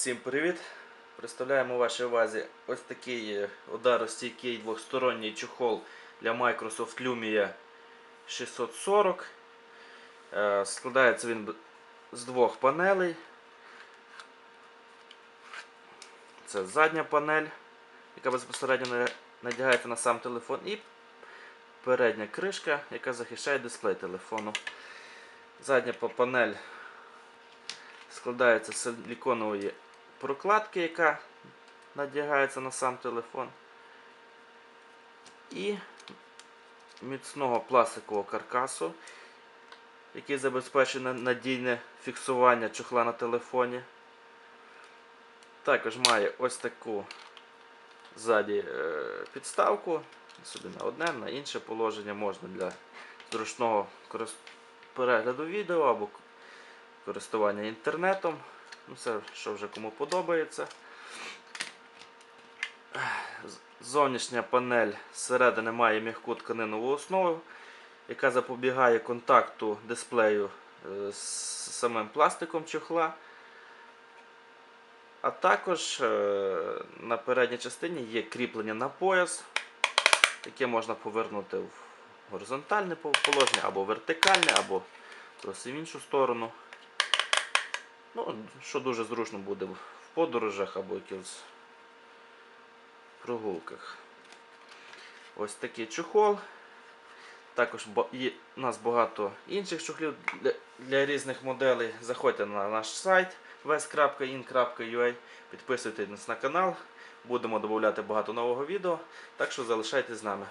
Всім привіт! Представляємо вашій увазі ось такий е, ударостійкий двосторонній чохол для Microsoft Lumia 640. Е, Складається він з двох панелей. Це задня панель, яка безпосередньо надягається на сам телефон, і передня кришка, яка захищає дисплей телефону. Задня панель складається з силіконової прокладки, яка надягається на сам телефон. І міцного пластикового каркасу, який забезпечує надійне фіксування чохла на телефоні. Також має ось таку ззаді е, підставку. Собі на одне, на інше положення можна для зручного перегляду відео або користування інтернетом. Ну, Все, що вже кому подобається. Зовнішня панель зсередини має м'яку тканинову основу, яка запобігає контакту дисплею е, з самим пластиком чохла. А також е, на передній частині є кріплення на пояс, яке можна повернути в горизонтальне положення, або вертикальне, або в іншу сторону. Ну, що дуже зручно буде в подорожах або якихось прогулках. Ось такий чохол. Також є у нас багато інших чохлів для, для різних моделей. Заходьте на наш сайт west.in.ua, підписуйтесь на канал. Будемо додавати багато нового відео. Так що залишайтесь з нами.